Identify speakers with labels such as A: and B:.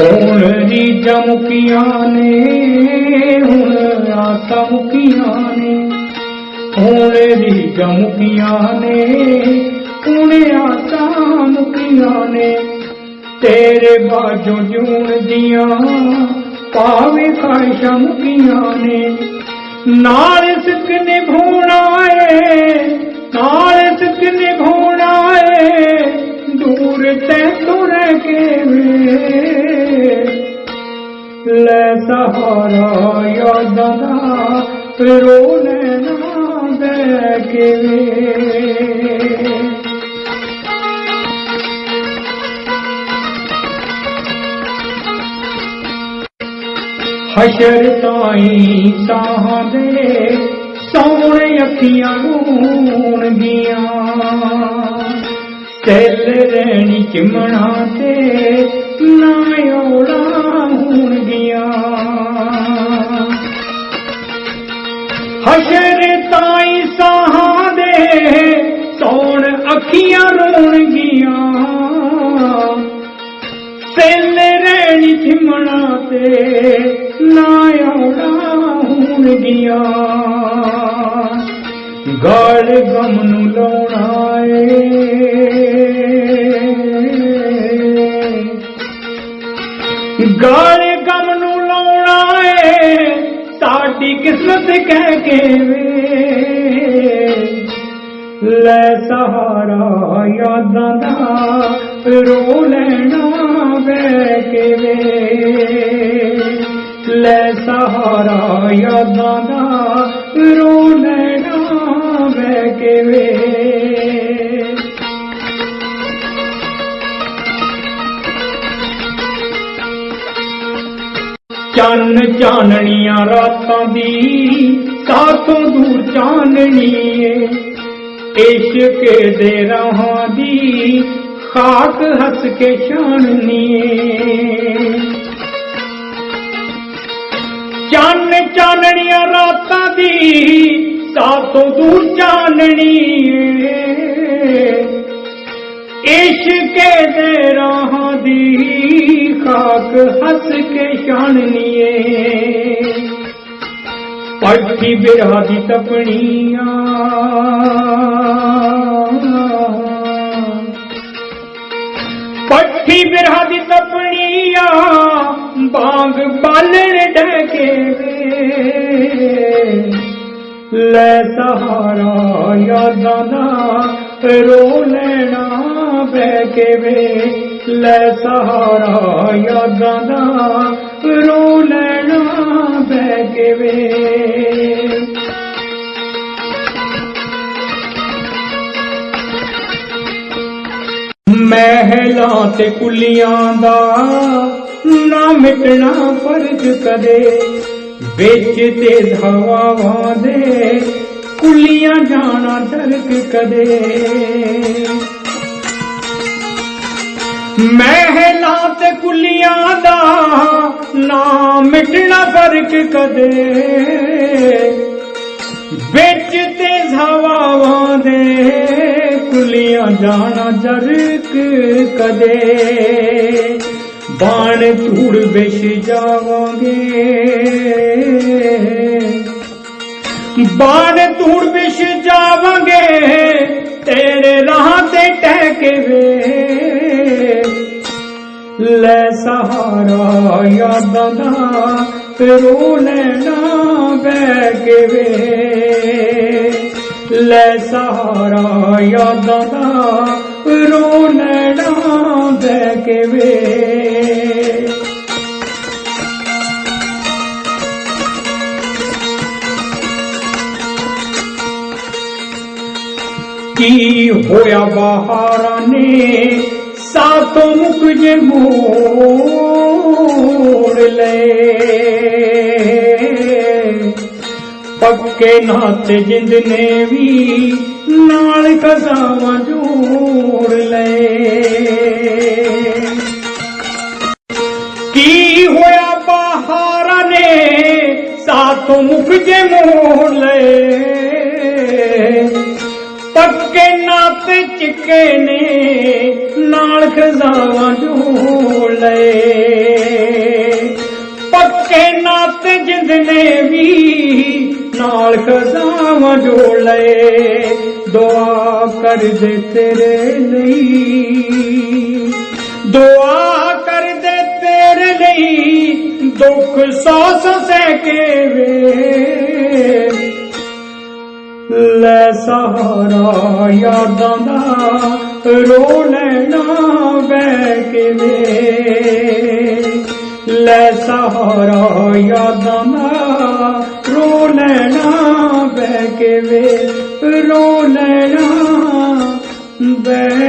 A: ਹੁਣ ਰੀਜਾਂ ਮੁਕੀਆਂ ਨੇ ਹੁਣ ਆਸਾਂ ਮੁਕੀਆਂ ਨੇ ਹੁਣ ਰੀਜਾਂ ਮੁਕੀਆਂ ਨੇ? ਹੁਣ ਆਸਾਂ ਮੁਕੀਆਂ ਨੇ। ਤੇਰੇ ਬਾਝੋਂ ਜੂਣ ਦੀਆਂ ਪਾਵੇ ਖਾਇਸ਼ਾਂ ਮੁਕੀਆਂ ਨੇ। ਨਾਲ ਸਿੱਖ ਨਿਭਾਉਣਾ ਏ, ਨਾਲ ਸਿੱਖ ਨਿਭਾਉਣਾ ਏ। ਦੂਰ ਤੇ ਤੁਰ ਕੇ ਵੇ। ਲੈ ਸਹਾਰਾ ਯਾਦਾਂ ਦਾ ਰੋ ਹਸ਼ਰ ਤਾਈ ਸਾਹਾਂ ਦੇ ਸੋਹਣੇ ਅੱਖੀਆਂ ਨੂਣ ਗੀਆਂ ਤੇਲ ਰਹਿਣੀ ਚਿਮਣਾ ਤੇ ਰਹਿਣੀ ਤੇ ਨਾ ਓੜਾ ਹੋਣ ਗਿਆ। ਗਾਲ ਗਮ ਨੂੰ ਲਾਉਣਾ ਏ ਗਾਲ ਗਮ ਨੂੰ ਲਾਉਣਾ ਏ ਸਾਡੀ ਕਿਸਮਤ ਕਹਿ ਕੇ ਵੇ। ਲੈ ਸਹਾਰਾ ਯਾਦਾਂ ਦਾ ਰੋ ਲੈਣਾ ਬੈ ਕੇ ਲੈ ਸਹਾਰਾ ਯਾਦਾਂ ਦਾ, ਰੋ ਲੈਣਾ ਮੈਂ ਕੇ ਚੰਨ ਚਾਨਣੀਆਂ ਰਾਤਾਂ ਦੀ ਸਾਥੋਂ ਦੂਰ ਚਾਨਣੀ ਏ ਇਸ਼ਕ ਦੇ ਰਹਾਂ ਦੀ ਖਾਕ ਹੱਸ ਕੇ ਛਾਣਨੀ ਏ ਚੰਨ ਚਾਨਣੀਆਂ ਰਾਤਾਂ ਦੀ ਸਾਥੋਂ ਦੂਰ ਚਾਨਣੀ ਏ ਇਸ਼ਕ ਦੇ ਰਾਹਾਂ ਦੀ ਖਾਕ ਹੱਸ ਕੇ ਛਾਣਨੀ ਏ ਪੱਠੀ ਬਿਰਹਾ ਦੀ ਤਪਣੀਆਂ। ਪੱਠੀ ਬਿਰਹਾ ਦੀ ਤਪਣੀਆਂ ਬਾਗ ਬਾਲਣ ਡਕੇ ਵੇ। ਲੈ ਸਹਾਰਾ ਯਾਦਾਂ ਦਾ ਰੋ ਲੈਣਾ ਬੈ ਕੇ ਵੇ। ਲੈ ਸਹਾਰਾ ਯਾਦਾਂ ਦਾ ਰੋ ਲੈਣਾ ਬੈ ਕੇ ਵੇ। ਮਹਿਲਾਂ ਤੇ ਕੁਲੀਆਂ ਦਾ ਨਾ ਮਿਟਣਾ ਫਰਜ਼ ਕਦੇ। ਵਿੱਚ ਤੇ ਹਵਾਵਾਂ ਦੇ ਕੁਲੀਆਂ ਜਾਣਾ ਦਰਕ ਕਦੇ। ਮਹਿਲਾਂ ਤੇ ਕੁਲੀਆਂ ਦਾ ਨਾ ਮਿਟਣਾ ਫ਼ਰਕ ਕਦੇ। ਵਿੱਚ ਤੇ ਹਵਾਵਾਂ ਦੇ ਕੁਲੀਆਂ ਜਾਣਾ ਜਰਕ ਕਦੇ। ਬਾਣ ਧੂੜ ਵਿਛ ਜਾਵਾਂਗੇ। ਬਾਣ ਧੂੜ ਵਿਛ ਜਾਵਾਂਗੇ, ਤੇਰੇ ਰਾਹ ਤੇ ਟਹਿ ਕੇ ਵੇ। ਲੈ ਸਹਾਰਾ ਯਾਦਾਂ ਦਾ, ਰੋ ਲੈਣਾ ਬੈ ਕੇ ਵੇ। ਲੈ ਸਹਾਰਾ ਯਾਦਾਂ ਦਾ ਰੋ ਲੈਣਾ ਬੈ ਕੇ ਵੇ ਕੀ ਨਾਤੇ ਜਿੰਦ ਨੇ ਵੀ ਨਾਲ ਖਜ਼ਾਵਾਂ ਜੋੜ ਲਏ। ਕੀ ਹੋਇਆ ਬਹਾਰਾਂ ਨੇ ਸਾਥੋਂ ਮੁਖ ਜੇ ਮੋੜ ਲਏ? ਪੱਕੇ ਨਾਤੇ ਚਿੱਕੇ ਨੇ ਨਾਲ ਖਜ਼ਾਵਾਂ ਜੋੜ ਲਏ। ਪੱਕੇ ਨਾਤੇ ਜਿੰਦ ਨੇ ਵੀ ਨਾਲ ਖਜ਼ਾਵਾਂ ਜੋੜ ਲਏ। ਦੁਆ ਕਰਦੇ ਤੇਰੇ ਲਈ। ਦੁਆ ਕਰਦੇ ਤੇਰੇ ਲਈ ਦੁੱਖ ਸੌ ਸੌ ਸਹਿ ਕੇ ਵੇ। ਲੈ ਸਹਾਰਾ ਯਾਦਾਂ ਦਾ ਰੋ ਲੈਣਾ ਬਹਿ ਕੇ ਵੇ